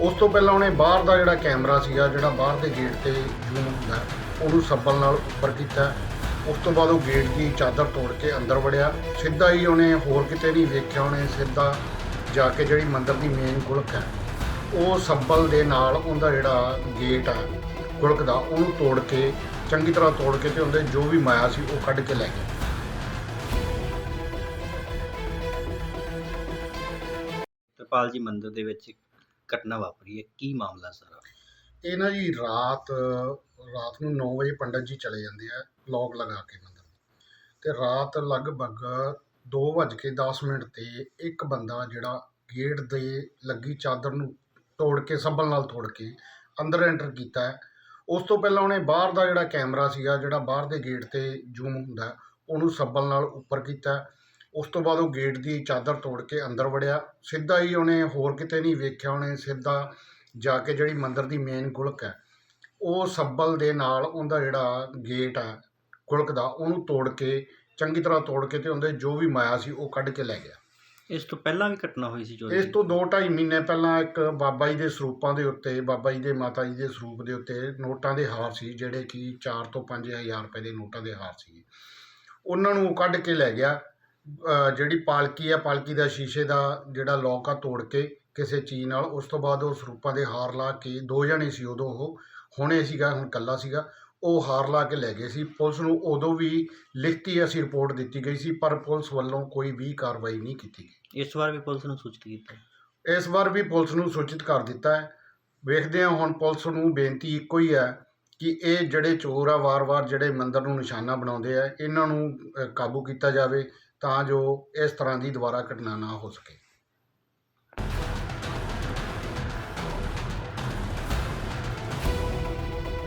ਉਸ ਤੋਂ ਪਹਿਲਾਂ ਉਹਨੇ ਬਾਹਰ ਦਾ ਜਿਹੜਾ ਕੈਮਰਾ ਸੀਗਾ, ਜਿਹੜਾ ਬਾਹਰ ਦੇ ਗੇਟ ਤੇ ਜ਼ੂਮ ਹੁੰਦਾ, ਉਹਨੂੰ ਸੱਬਲ ਨਾਲ ਉੱਪਰ ਕੀਤਾ। ਉਸ ਤੋਂ ਬਾਅਦ ਉਹ ਗੇਟ ਦੀ ਚਾਦਰ ਤੋੜ ਕੇ ਅੰਦਰ ਵੜਿਆ। ਸਿੱਧਾ ਹੀ ਉਹਨੇ ਹੋਰ ਕਿਤੇ ਨਹੀਂ ਵੇਖਿਆ, ਉਹਨੇ ਸਿੱਧਾ ਜਾ ਕੇ ਜਿਹੜੀ ਮੰਦਰ ਦੀ ਮੇਨ ਗੁਲਕ ਹੈ, ਉਹ ਸੱਬਲ ਦੇ ਨਾਲ ਉਹਦਾ ਜਿਹੜਾ ਗੇਟ ਆ, ਗੁਲਕ ਦਾ, ਉਹਨੂੰ ਤੋੜ ਕੇ, ਚੰਗੀ ਤਰ੍ਹਾਂ ਤੋੜ ਕੇ ਤੇ ਉਹਦੇ ਜੋ ਵੀ ਮਾਇਆ ਸੀ, ਉਹ ਕੱਢ ਕੇ ਲੈ ਗਿਆ ਕਿਰਪਾਲ ਜੀ ਮੰਦਿਰ ਦੇ ਵਿੱਚ ਘਟਨਾ ਵਾਪਰੀ ਹੈ, ਕੀ ਮਾਮਲਾ ਸਾਰਾ? ਇਹ ਨਾ ਜੀ ਰਾਤ ਰਾਤ ਨੂੰ 9 ਵਜੇ ਪੰਡਤ ਜੀ ਚਲੇ ਜਾਂਦੇ ਆ ਲੌਕ ਲਗਾ ਕੇ ਮੰਦਰ ਤੇ ਰਾਤ ਲਗਭਗ 2:10 ਮਿੰਟ ਤੇ ਇੱਕ ਬੰਦਾ ਜਿਹੜਾ ਗੇਟ ਦੇ ਲੱਗੀ ਚਾਦਰ ਨੂੰ ਤੋੜ ਕੇ ਸੱਬਲ ਨਾਲ ਤੋੜ ਕੇ ਅੰਦਰ ਐਂਟਰ ਕੀਤਾ ਹੈ। ਉਸ ਤੋਂ ਪਹਿਲਾਂ ਉਹਨੇ ਬਾਹਰ ਦਾ ਜਿਹੜਾ ਕੈਮਰਾ ਸੀਗਾ, ਜਿਹੜਾ ਬਾਹਰ ਦੇ ਗੇਟ ਤੇ ਜ਼ੂਮ ਹੁੰਦਾ ਉਹਨੂੰ ਸੱਬਲ ਨਾਲ ਉੱਪਰ ਕੀਤਾ ਉਸ ਤੋਂ ਬਾਅਦ ਉਹ ਗੇਟ ਦੀ ਚਾਦਰ ਤੋੜ ਕੇ ਅੰਦਰ ਵੜਿਆ। ਸਿੱਧਾ ਹੀ ਉਹਨੇ ਹੋਰ ਕਿਤੇ ਨਹੀਂ ਵੇਖਿਆ ਉਹਨੇ ਸਿੱਧਾ ਜਾ ਕੇ ਜਿਹੜੀ ਮੰਦਰ ਦੀ ਮੇਨ ਗੁਲਕ ਹੈ ਉਹ ਸੱਬਲ ਦੇ ਨਾਲ ਉਹਦਾ ਜਿਹੜਾ ਗੇਟ ਹੈ ਗੁਲਕ ਦਾ ਉਹਨੂੰ ਤੋੜ ਕੇ ਚੰਗੀ ਤਰ੍ਹਾਂ ਤੋੜ ਕੇ ਤੇ ਉਹਦੇ ਜੋ ਵੀ ਮਾਇਆ ਸੀ ਉਹ ਕੱਢ ਕੇ ਲੈ ਗਿਆ। ਇਸ ਤੋਂ ਪਹਿਲਾਂ ਵੀ ਘਟਨਾ ਹੋਈ ਸੀ ਚੋਰੀ ਇਸ? ਤੋਂ 2.5 ਮਹੀਨੇ ਪਹਿਲਾਂ ਇੱਕ ਬਾਬਾ ਜੀ ਦੇ ਸਰੂਪਾਂ ਦੇ ਉੱਤੇ ਬਾਬਾ ਜੀ ਦੇ ਮਾਤਾ ਜੀ ਦੇ ਸਰੂਪ ਦੇ ਉੱਤੇ ਨੋਟਾਂ ਦੇ ਹਾਰ ਸੀ ਜਿਹੜੇ ਕਿ 4 ਤੋਂ 5000 ਰੁਪਏ ਦੇ ਨੋਟਾਂ ਦੇ ਹਾਰ ਸੀ ਉਹਨਾਂ ਨੂੰ ਉਹ ਕੱਢ ਕੇ ਲੈ ਗਿਆ। ਜਿਹੜੀ ਪਾਲਕੀ ਹੈ ਪਾਲਕੀ ਦਾ ਸ਼ੀਸ਼ੇ ਦਾ ਜਿਹੜਾ ਲੋਕ ਆ ਤੋੜ ਕੇ ਕਿਸੇ ਚੀਜ਼ ਨਾਲ ਉਸ ਤੋਂ ਬਾਅਦ ਉਹ ਸਰੂਪਾਂ ਦੇ ਹਾਰ ਲਾ ਕੇ ਦੋ ਜਣੇ ਸੀ ਉਦੋਂ ਉਹ ਹੁਣੇ ਸੀਗਾ ਹੁਣ ਕੱਲਾ ਸੀਗਾ ਉਹ ਹਾਰ ਲਾ ਕੇ ਲੈ ਗਏ ਸੀ। ਪੁਲਿਸ ਨੂੰ ਉਦੋਂ ਵੀ ਲਿਖਤੀ ਅਸੀਂ ਰਿਪੋਰਟ ਦਿੱਤੀ ਗਈ ਸੀ ਪਰ ਪੁਲਿਸ ਵੱਲੋਂ ਕੋਈ ਵੀ ਕਾਰਵਾਈ ਨਹੀਂ ਕੀਤੀ ਗਈ। ਇਸ ਵਾਰ ਵੀ ਪੁਲਿਸ ਨੂੰ ਸੂਚਿਤ ਕੀਤਾ? ਇਸ ਵਾਰ ਵੀ ਪੁਲਿਸ ਨੂੰ ਸੂਚਿਤ ਕਰ ਦਿੱਤਾ ਹੈ। ਵੇਖਦੇ ਹਾਂ ਹੁਣ ਪੁਲਿਸ ਨੂੰ ਬੇਨਤੀ ਇੱਕੋ ਹੀ ਹੈ ਕਿ ਇਹ ਜਿਹੜੇ ਚੋਰ ਆ ਵਾਰ-ਵਾਰ ਜਿਹੜੇ ਮੰਦਰ ਨੂੰ ਨਿਸ਼ਾਨਾ ਬਣਾਉਂਦੇ ਆ ਇਹਨਾਂ ਨੂੰ ਕਾਬੂ ਕੀਤਾ ਜਾਵੇ। ਤਾਂ ਜੋ ਇਸ ਤਰ੍ਹਾਂ ਦੀ ਦੁਬਾਰਾ ਘਟਨਾ ਨਾ ਹੋ ਸਕੇ।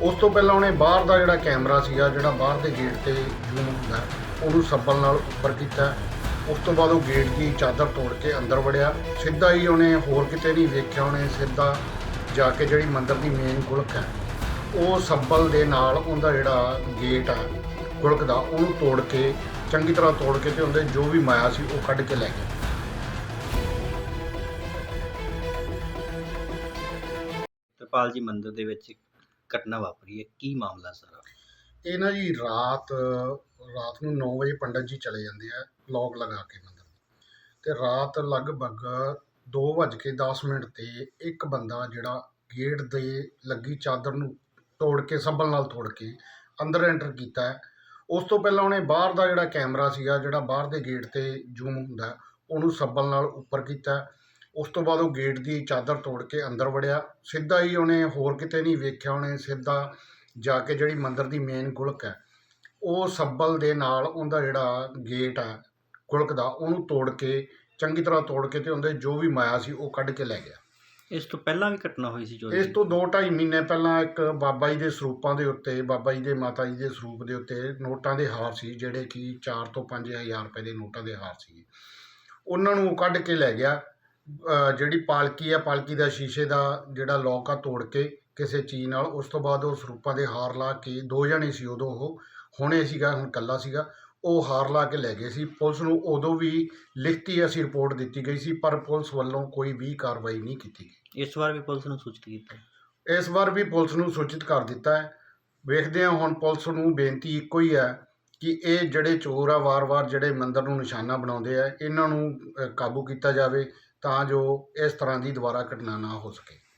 ਉਸ ਤੋਂ ਪਹਿਲਾਂ ਉਹਨੇ ਬਾਹਰ ਦਾ ਜਿਹੜਾ ਕੈਮਰਾ ਸੀਗਾ, ਜਿਹੜਾ ਬਾਹਰ ਦੇ ਗੇਟ ਤੇ ਜ਼ੂਮ ਹੁੰਦਾ, ਉਹਨੂੰ ਸੱਬਲ ਨਾਲ ਉੱਪਰ ਕੀਤਾ। ਉਸ ਤੋਂ ਬਾਅਦ ਉਹ ਗੇਟ ਦੀ ਚਾਦਰ ਤੋੜ ਕੇ ਅੰਦਰ ਵੜਿਆ। ਸਿੱਧਾ ਹੀ ਉਹਨੇ ਹੋਰ ਕਿਤੇ ਨਹੀਂ ਵੇਖਿਆ, ਉਹਨੇ ਸਿੱਧਾ ਜਾ ਕੇ ਜਿਹੜੀ ਮੰਦਰ ਦੀ ਮੇਨ ਗੁਲਕ ਹੈ, ਉਹ ਸੱਬਲ ਦੇ ਨਾਲ ਉਹਦਾ ਜਿਹੜਾ ਗੇਟ ਆ, ਗੁਲਕ ਦਾ, ਉਹਨੂੰ ਤੋੜ ਕੇ ਚੰਗੀ ਤਰ੍ਹਾਂ ਤੋੜ ਕੇ ਤੇ ਉਹਦੇ ਜੋ ਵੀ ਮਾਇਆ ਸੀ ਉਹ ਕੱਢ ਕੇ ਲੈ ਗਿਆ ਕਿਰਪਾਲ ਜੀ ਮੰਦਿਰ ਦੇ ਵਿੱਚ ਘਟਨਾ ਵਾਪਰੀ ਹੈ। ਕੀ ਮਾਮਲਾ ਸਾਰਾ? ਇਹ ਨਾ ਜੀ ਰਾਤ ਰਾਤ ਨੂੰ 9 ਵਜੇ ਪੰਡਤ ਜੀ ਚਲੇ ਜਾਂਦੇ ਆ ਲੌਕ ਲਗਾ ਕੇ ਮੰਦਰ ਤੇ ਰਾਤ ਲਗਭਗ 2:10 ਮਿੰਟ ਤੇ ਇੱਕ ਬੰਦਾ ਜਿਹੜਾ ਗੇਟ ਦੇ ਲੱਗੀ ਚਾਦਰ ਨੂੰ ਤੋੜ ਕੇ ਸੱਬਲ ਨਾਲ ਤੋੜ ਕੇ ਅੰਦਰ ਐਂਟਰ ਕੀਤਾ ਹੈ। ਉਸ ਤੋਂ ਪਹਿਲਾਂ ਉਹਨੇ ਬਾਹਰ ਦਾ ਜਿਹੜਾ ਕੈਮਰਾ ਸੀਗਾ, ਜਿਹੜਾ ਬਾਹਰ ਦੇ ਗੇਟ ਤੇ ਜ਼ੂਮ ਹੁੰਦਾ, ਉਹਨੂੰ ਸੱਬਲ ਨਾਲ ਉੱਪਰ ਕੀਤਾ। ਉਸ ਤੋਂ ਬਾਅਦ ਉਹ ਗੇਟ ਦੀ ਚਾਦਰ ਤੋੜ ਕੇ ਅੰਦਰ ਵੜਿਆ। ਸਿੱਧਾ ਹੀ ਉਹਨੇ ਹੋਰ ਕਿਤੇ ਨਹੀਂ ਵੇਖਿਆ ਉਹਨੇ, ਸਿੱਧਾ ਜਾ ਕੇ ਜਿਹੜੀ ਮੰਦਰ ਦੀ ਮੇਨ ਗੁਲਕ ਹੈ, ਉਹ ਸੱਬਲ ਦੇ ਨਾਲ ਉਹਦਾ ਜਿਹੜਾ ਗੇਟ ਹੈ ਗੁਲਕ ਦਾ, ਉਹਨੂੰ ਤੋੜ ਕੇ, ਚੰਗੀ ਤਰ੍ਹਾਂ ਤੋੜ ਕੇ ਤੇ ਉਹਦੇ ਜੋ ਵੀ ਮਾਇਆ ਸੀ ਉਹ ਕੱਢ ਕੇ ਲੈ ਗਿਆ। ਇਸ ਤੋਂ ਪਹਿਲਾਂ ਵੀ ਘਟਨਾ ਹੋਈ ਸੀ ਚੋਰੀ ਇਸ ਤੋਂ ਤੋਂ 2.5 ਮਹੀਨੇ ਪਹਿਲਾਂ ਇੱਕ ਬਾਬਾ ਜੀ ਦੇ ਸਰੂਪਾਂ ਦੇ ਉੱਤੇ, ਬਾਬਾ ਜੀ ਦੇ ਮਾਤਾ ਜੀ ਦੇ ਸਰੂਪ ਦੇ ਉੱਤੇ ਨੋਟਾਂ ਦੇ ਹਾਰ ਸੀ, ਜਿਹੜੇ ਕਿ 4 ਤੋਂ 5000 ਰੁਪਏ ਦੇ ਨੋਟਾਂ ਦੇ ਹਾਰ ਸੀ। ਉਹਨਾਂ ਨੂੰ ਕੱਢ ਕੇ ਲੈ ਗਿਆ। ਜਿਹੜੀ ਪਾਲਕੀ ਆ, ਪਾਲਕੀ ਦਾ ਸ਼ੀਸ਼ੇ ਦਾ ਜਿਹੜਾ ਲੋਕ ਆ ਤੋੜ ਕੇ ਕਿਸੇ ਚੀਜ਼ ਨਾਲ, ਉਸ ਤੋਂ ਬਾਅਦ ਉਹ ਸਰੂਪਾਂ ਦੇ ਹਾਰ ਲਾ ਕੇ ਦੋ ਜਣੇ ਸੀ ਉਦੋਂ ਉਹ, ਹੁਣੇ ਸੀਗਾ, ਹੁਣ ਕੱਲਾ ਸੀਗਾ। ਉਹ ਹਾਰ ਲਾ ਕੇ ਲੈ ਗਏ ਸੀ। ਪੁਲਿਸ ਨੂੰ ਉਦੋਂ ਵੀ ਲਿਖਤੀ ਅਸੀਂ ਰਿਪੋਰਟ ਦਿੱਤੀ ਗਈ ਸੀ ਪਰ ਪੁਲਿਸ ਵੱਲੋਂ ਕੋਈ ਵੀ ਕਾਰਵਾਈ ਨਹੀਂ ਕੀਤੀ ਗਈ। ਇਸ ਵਾਰ ਵੀ ਪੁਲਿਸ ਨੂੰ ਸੂਚਿਤ ਕੀਤਾ ਇਸ ਵਾਰ ਵੀ ਪੁਲਿਸ ਨੂੰ ਸੂਚਿਤ ਕਰ ਦਿੱਤਾ ਹੈ। ਵੇਖਦੇ ਹਾਂ ਹੁਣ ਪੁਲਿਸ ਨੂੰ ਬੇਨਤੀ ਇੱਕੋ ਹੀ ਹੈ ਕਿ ਇਹ ਜਿਹੜੇ ਚੋਰ ਆ ਵਾਰ-ਵਾਰ ਜਿਹੜੇ ਮੰਦਰ ਨੂੰ ਨਿਸ਼ਾਨਾ ਬਣਾਉਂਦੇ ਆ ਇਹਨਾਂ ਨੂੰ ਅ, ਕਾਬੂ ਕੀਤਾ ਜਾਵੇ ਤਾਂ ਜੋ ਇਸ ਤਰ੍ਹਾਂ ਦੀ ਦੁਬਾਰਾ ਘਟਨਾ ਨਾ ਹੋ ਸਕੇ।